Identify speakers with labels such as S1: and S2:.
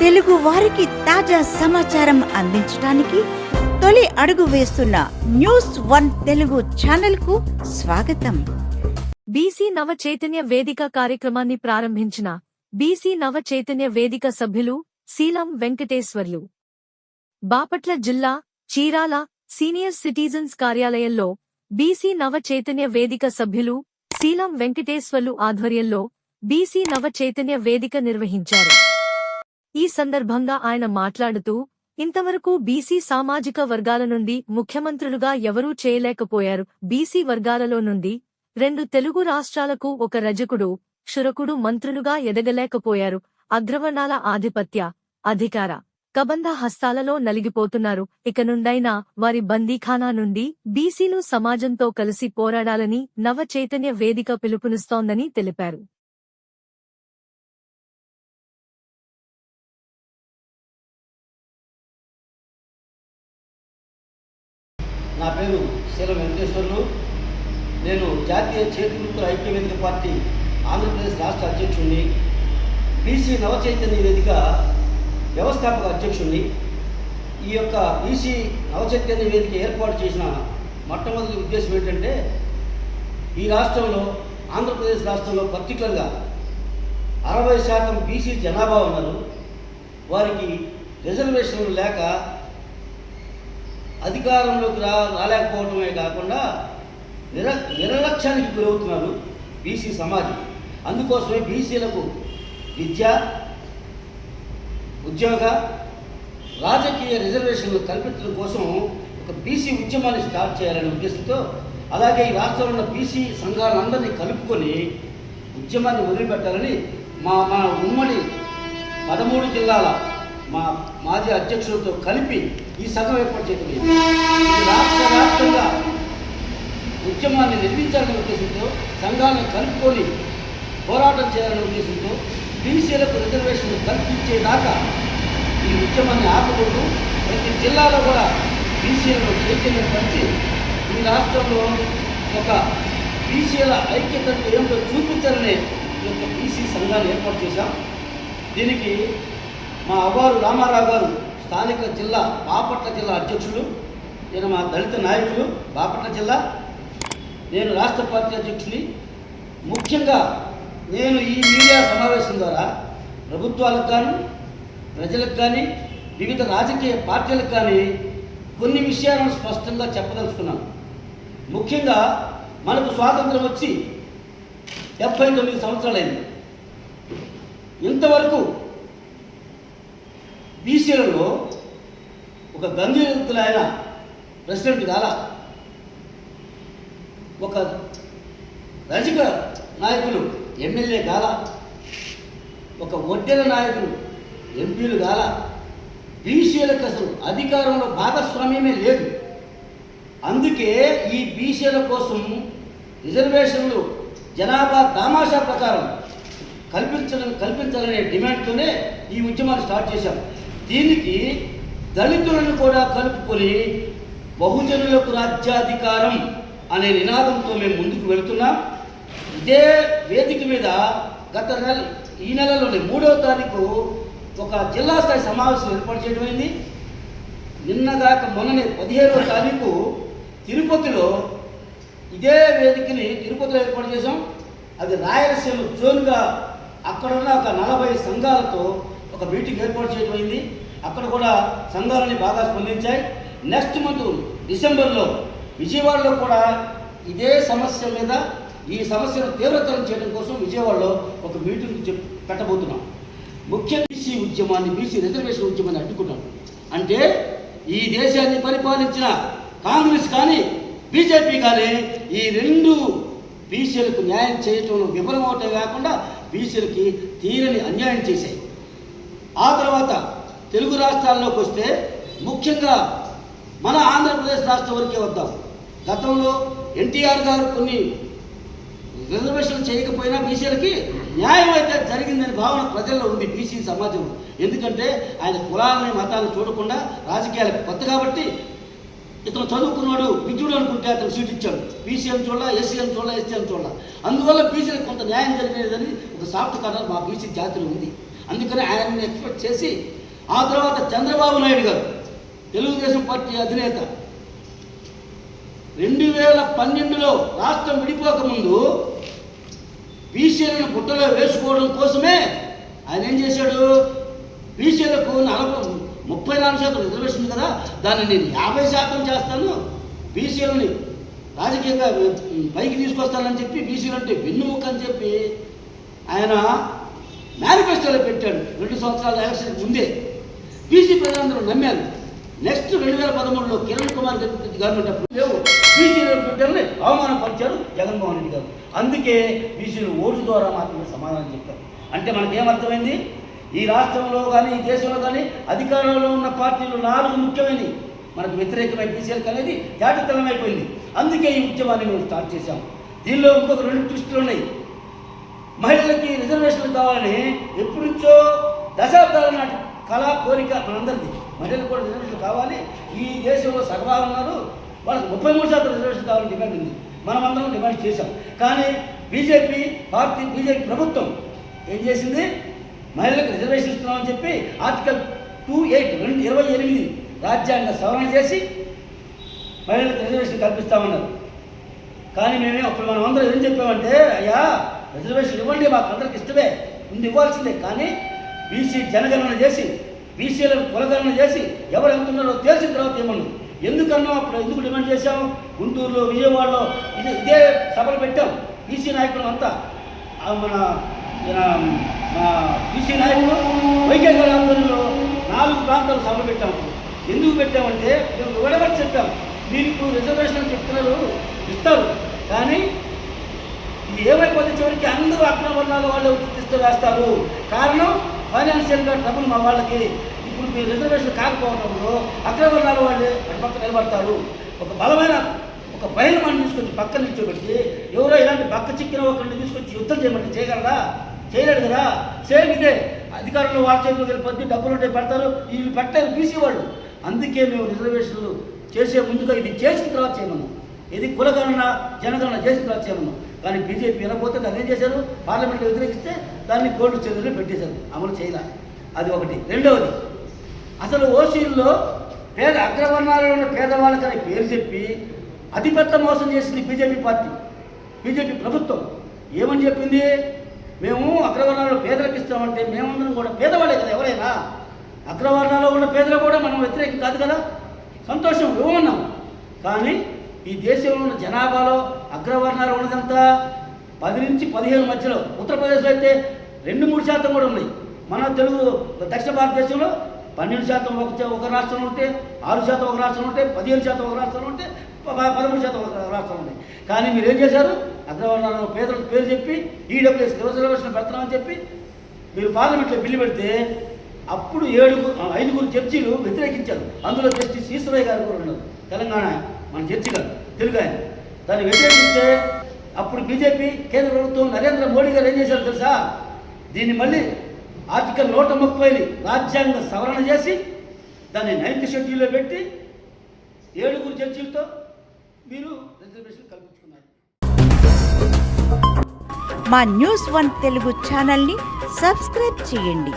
S1: తెలుగు వారికి తాజా సమాచారం అందించడానికి తొలి అడుగు వేస్తున్న న్యూస్ వన్ తెలుగు ఛానల్కు స్వాగతం.
S2: బీసీ నవ చైతన్య వేదిక కార్యక్రమాన్ని ప్రారంభించిన బీసీ నవ చైతన్య వేదిక సభ్యులు శీలం వెంకటేశ్వర్లు. బాపట్ల జిల్లా చీరాల సీనియర్ సిటిజన్స్ కార్యాలయంలో బీసీ నవ చైతన్య వేదిక సభ్యులు శీలం వెంకటేశ్వర్లు ఆధ్వర్యంలో బీసీ నవ చైతన్య వేదిక నిర్వహించారు. ఈ సందర్భంగా ఆయన మాట్లాడుతూ ఇంతవరకు బీసీ సామాజిక వర్గాల నుండి ముఖ్యమంత్రులుగా ఎవరూ చేయలేకపోయారు. బీసీ వర్గాలలో నుండి రెండు తెలుగు రాష్ట్రాలకు ఒక రజకుడు క్షురకుడు మంత్రులుగా ఎదగలేకపోయారు. అగ్రవర్ణాల ఆధిపత్య అధికార కబంధ హస్తాలలో నలిగిపోతున్నారు. ఇక నుండైనా వారి బందీఖానా నుండి బీసీలు సమాజంతో కలిసి పోరాడాలని నవ చైతన్య వేదిక పిలుపునిస్తోందని తెలిపారు.
S3: నా పేరు శీల వెంకటేశ్వర్లు. నేను జాతీయ చేతివృత్తుల ఐక్య వేదిక పార్టీ ఆంధ్రప్రదేశ్ రాష్ట్ర అధ్యక్షుడిని బీసీ నవచైతన్య వేదిక వ్యవస్థాపక అధ్యక్షుడిని ఈ యొక్క బీసీ నవచైతన్య వేదిక ఏర్పాటు చేసిన మొట్టమొదటి ఉద్దేశం ఏంటంటే ఈ రాష్ట్రంలో ఆంధ్రప్రదేశ్ రాష్ట్రంలో పర్టికులర్గా అరవై శాతం బీసీ జనాభా ఉన్నారు వారికి రిజర్వేషన్లు లేక అధికారంలోకి రా రాలేకపోవడమే కాకుండా నిర నిర్లక్ష్యానికి గురవుతున్నారు బీసీ సమాజం. అందుకోసమే బీసీలకు విద్య ఉద్యోగ రాజకీయ రిజర్వేషన్లు కల్పించడం కోసం ఒక బీసీ ఉద్యమాన్ని స్టార్ట్ చేయాలనే ఉద్దేశంతో అలాగే ఈ రాష్ట్రంలో ఉన్న బీసీ సంఘాలందరినీ కలుపుకొని ఉద్యమాన్ని వదిలిపెట్టాలని మా మా ఉమ్మడి పదమూడు జిల్లాల మా మాజీ అధ్యక్షులతో కలిపి ఈ సంఘం ఏర్పాటు చేయడం రాష్ట్ర వ్యాప్తంగా ఉద్యమాన్ని నిర్మించాలనే ఉద్దేశంతో సంఘాలను కలుపుకొని పోరాటం చేయాలనే ఉద్దేశంతో బీసీలకు రిజర్వేషన్లు కల్పించేదాకా ఈ ఉద్యమాన్ని ఆపకూడదు. ప్రతి జిల్లాలో కూడా బీసీలను చైతన్యపరిచి ఈ రాష్ట్రంలో ఒక బీసీల ఐక్యతను ఏమిటో చూపించాలనే ఈ యొక్క బీసీ సంఘాన్ని ఏర్పాటు చేశాం. దీనికి మా అవ్వారు రామారావు గారు స్థానిక జిల్లా బాపట్ల జిల్లా అధ్యక్షుడు నేను మా దళిత నాయకులు బాపట్ల జిల్లా. నేను రాష్ట్ర పార్టీ అధ్యక్షుని. ముఖ్యంగా నేను ఈ మీడియా సమావేశం ద్వారా ప్రభుత్వాలకు కానీ ప్రజలకు కానీ వివిధ రాజకీయ పార్టీలకు కానీ కొన్ని విషయాలను స్పష్టంగా చెప్పదలుచుకున్నాను. ముఖ్యంగా మనకు స్వాతంత్రం వచ్చి డెబ్బై తొమ్మిది సంవత్సరాలైంది. ఇంతవరకు బీసీలలో ఒక గంగీరతులైన ప్రెసిడెంట్ కాల ఒక రజక నాయకులు ఎమ్మెల్యే కాల ఒక ఒడ్డెల నాయకులు ఎంపీలు కాల బీసీలకు అసలు అధికారంలో భాగస్వామ్యమే లేదు. అందుకే ఈ బీసీల కోసం రిజర్వేషన్లు జనాభా దామాషా ప్రకారం కల్పించడం కల్పించాలనే డిమాండ్తోనే ఈ ఉద్యమాన్ని స్టార్ట్ చేశాం. దీనికి దళితులను కూడా కలుపుకొని బహుజనులకు రాజ్యాధికారం అనే నినాదంతో మేము ముందుకు వెళుతున్నాం. ఇదే వేదిక మీద గత నెల ఈ నెలలోని మూడవ తారీఖు ఒక జిల్లా స్థాయి సమావేశం ఏర్పాటు చేయడం అయింది. మొన్ననే పదిహేడవ తారీఖు తిరుపతిలో ఇదే వేదికని తిరుపతిలో ఏర్పాటు చేసాం అది రాయలసీమ జోన్గా అక్కడున్న ఒక నలభై సంఘాలతో ఒక మీటింగ్ ఏర్పాటు చేయడం అయింది. అక్కడ కూడా సంఘాలని బాగా స్పందించాయి. నెక్స్ట్ మంత్ డిసెంబర్లో విజయవాడలో కూడా ఇదే సమస్య మీద ఈ సమస్యను తీవ్రతరం చేయడం కోసం విజయవాడలో ఒక మీటింగ్ చెప్ పెట్టబోతున్నాం. ముఖ్య బీసీ ఉద్యమాన్ని బీసీ రిజర్వేషన్ ఉద్యమాన్ని అడ్డుకున్నాం అంటే ఈ దేశాన్ని పరిపాలించిన కాంగ్రెస్ కానీ బీజేపీ కానీ ఈ రెండు బీసీలకు న్యాయం చేయటంలో విఫలమవటం కాకుండా బీసీలకి తీరని అన్యాయం చేశాయి. ఆ తర్వాత తెలుగు రాష్ట్రాల్లోకి వస్తే ముఖ్యంగా మన ఆంధ్రప్రదేశ్ రాష్ట్రం వరకే వద్దాం. గతంలో ఎన్టీఆర్ గారు కొన్ని రిజర్వేషన్ చేయకపోయినా బీసీలకి న్యాయం అయితే జరిగిందని భావన ప్రజల్లో ఉంది బీసీ సమాజంలో. ఎందుకంటే ఆయన కులాలని మతాలను చూడకుండా రాజకీయాలకు కొత్త కాబట్టి ఇతను చదువుకున్నాడు విద్యుడు అనుకుంటే అతను సీట్ ఇచ్చాడు. బీసీఎం చూడాల ఎస్సీఎం చూడాల ఎస్టీఎం చూడాల. అందువల్ల బీసీలకు కొంత న్యాయం జరిగేదని ఒక సాఫ్ట్ కార్నర్ మా బీసీ జాతిలో ఉంది. అందుకని ఆయన్ని ఎక్స్పెక్ట్ చేసి ఆ తర్వాత చంద్రబాబు నాయుడు గారు తెలుగుదేశం పార్టీ అధినేత. రెండు వేల పన్నెండులో రాష్ట్రం విడిపోకముందు బీసీలను గుట్టలో వేసుకోవడం కోసమే ఆయన ఏం చేశాడు? బీసీలకు నలభై ముప్పై నాలుగు శాతం రిజర్వేషన్ కదా దాన్ని నేను యాభై శాతం చేస్తాను బీసీలని రాజకీయంగా పైకి తీసుకొస్తానని చెప్పి బీసీలు అంటే వెన్నుముక్క అని చెప్పి ఆయన మేనిఫెస్టోలో పెట్టాడు. రెండు సంవత్సరాల ఎలక్షన్ ముందే. బీసీ ప్రజలందరూ నమ్మారు. నెక్స్ట్ రెండు వేల పదమూడులో కిరణ్ కుమార్ రెడ్డి గవర్నమెంట్ అప్పుడు. లేవు. బీసీల బిడ్డల్ని అవమానపరిచారు జగన్మోహన్ రెడ్డి గారు. అందుకే బీసీలు ఓటు ద్వారా మాత్రమే సమాధానం చెప్పారు. అంటే మనకేమర్థమైంది ఈ రాష్ట్రంలో కానీ ఈ దేశంలో కానీ అధికారంలో ఉన్న పార్టీలు నాలుగు ముఖ్యమైనవి. మనకు వ్యతిరేకమై బీసీలకు అనేది జాగ్రత్తలమైపోయింది అందుకే ఈ ఉద్యమాన్ని మేము స్టార్ట్ చేశాం. దీనిలో ఇంకొక రెండు ట్విస్టులు ఉన్నాయి. మహిళలకి రిజర్వేషన్లు కావాలని ఎప్పటి నుంచో దశాబ్దాల నాటి కళా కోరిక మనందరిది. మహిళలకు కూడా రిజర్వేషన్ కావాలి. ఈ దేశంలో సర్వాలు ఉన్నారు. వాళ్ళకి ముప్పై మూడు శాతం రిజర్వేషన్ కావాలని డిమాండ్ ఉంది. మనమందరం డిమాండ్ చేశాం. కానీ బీజేపీ పార్టీ బీజేపీ ప్రభుత్వం ఏం చేసింది? మహిళలకు రిజర్వేషన్ ఇస్తున్నామని చెప్పి ఆర్టికల్ టూ ఎయిట్ రెండు ఇరవై ఎనిమిది రాజ్యాంగ సవరణ చేసి మహిళలకు రిజర్వేషన్ కల్పిస్తామన్నారు. కానీ మేమే అప్పుడు మనం అందరం ఏం చెప్పామంటే అయ్యా రిజర్వేషన్ ఇవ్వండి మాకు అందరికి ఇష్టమే. ముందు ఇవ్వాల్సిందే. కానీ బీసీ జనగణన చేసి బీసీలను కులగణన చేసి ఎవరు ఎంత ఉన్నారో తెలిసిన తర్వాత ఏమన్నాం ఎందుకన్నా అప్పుడు ఎందుకు డిమాండ్ చేశాం? గుంటూరులో విజయవాడలో ఇది ఇదే సభలు పెట్టాం. బీసీ నాయకులు అంతా. మన బీసీ నాయకులు వైకే గారి ఆధ్వర్యంలో నాలుగు ప్రాంతాలు సభలు పెట్టాం. ఎందుకు పెట్టామంటే మేము వివడబడి చెప్పాం. మీరు ఇప్పుడు రిజర్వేషన్ చెప్తున్నారు ఇస్తారు. కానీ ఏమైపోతే చివరికి అందరూ అగ్ర వర్ణాల వాళ్ళు తీసుకు వేస్తారు. కారణం ఫైనాన్షియల్గా డబ్బులు మా వాళ్ళకి. ఇప్పుడు మీ రిజర్వేషన్ కాకపోవడంలో అగ్రవర్ణాల వాళ్ళే అటు పక్క నిలబడతారు. ఒక బలమైన ఒక బయలుమాన్ని తీసుకొచ్చి పక్కన నిల్చోబెట్టి ఎవరో ఇలాంటి పక్క చిక్కిన ఒకరిని తీసుకొచ్చి యుద్ధం చేయమంటే చేయగలరా? చేయలేడు కదా? సేమ్ ఇదే. అధికారులు వాళ్ళ చేతిలో వెళ్ళిపోతే డబ్బులు ఉంటే పెడతారు. ఇవి పెట్టారు బీసీ వాళ్ళు. అందుకే మేము రిజర్వేషన్లు చేసే ముందుగా ఇది చేసిన తర్వాత చేయమన్నాం. ఇది కులగణన జనగణన చేసి తర్వాత కానీ బీజేపీ వినకపోతే దాన్ని ఏం చేశారు? పార్లమెంట్లో వ్యతిరేకిస్తే దాన్ని కోర్టు చర్యలు పెట్టేశారు. అమలు చేయాల. అది ఒకటి. రెండవది అసలు ఓసీల్లో పేద అగ్రవర్ణాలలో ఉన్న పేదవాళ్ళకని పేరు చెప్పి అతిపెద్ద మోసం చేసింది బీజేపీ పార్టీ బీజేపీ ప్రభుత్వం. ఏమని చెప్పింది? మేము అగ్రవర్ణాలలో పేదలకు ఇస్తామంటే మేమందరం కూడా పేదవాళ్ళే కదా ఎవరైనా. అగ్రవర్ణాల్లో ఉన్న పేదలు కూడా మనం వ్యతిరేకం కాదు కదా. సంతోషం ఇవ్వమన్నాం. కానీ ఈ దేశంలో ఉన్న జనాభాలో అగ్రవర్ణాలు ఉన్నదంతా పది నుంచి పదిహేను మధ్యలో. ఉత్తరప్రదేశ్లో అయితే రెండు మూడు శాతం కూడా ఉన్నాయి. మన తెలుగు దక్షిణ భారతదేశంలో పన్నెండు శాతం ఒక ఒక రాష్ట్రంలో ఉంటే ఆరు శాతం ఒక రాష్ట్రంలో ఉంటే పదిహేను శాతం ఒక రాష్ట్రంలో ఉంటే ప- పదమూడు శాతం ఒక రాష్ట్రంలో ఉంటాయి కానీ మీరు ఏం చేశారు? అగ్రవర్ణాలను పేదలకు పేరు చెప్పి ఈడబ్ల్యూఎస్ రిజర్వేషన్ పెడతామని చెప్పి మీరు పార్లమెంట్లో బిల్లు పెడితే అప్పుడు ఏడుగురు ఐదుగురు జడ్జీలు వ్యతిరేకించారు. అందులో జస్టిస్ ఈశ్వరయ్య గారు కూడా ఉన్నారు. తెలంగాణ. మన జడ్జి గారు తెలుగు ఆయన. దాన్ని వ్యతిరేకిస్తే అప్పుడు బీజేపీ కేంద్ర ప్రభుత్వం నరేంద్ర మోడీ గారు ఏం చేశారు తెలుసా? దీన్ని మళ్ళీ ఆర్టికల్ నూట ముప్పైని రాజ్యాంగ సవరణ చేసి దాన్ని నైన్త్ షెడ్యూల్లో పెట్టి ఏడుగురు జడ్జీలతో మీరు రిజర్వేషన్ కల్పించుకున్నారు.
S1: మా న్యూస్ వన్ తెలుగు ఛానల్ని సబ్స్క్రైబ్ చేయండి.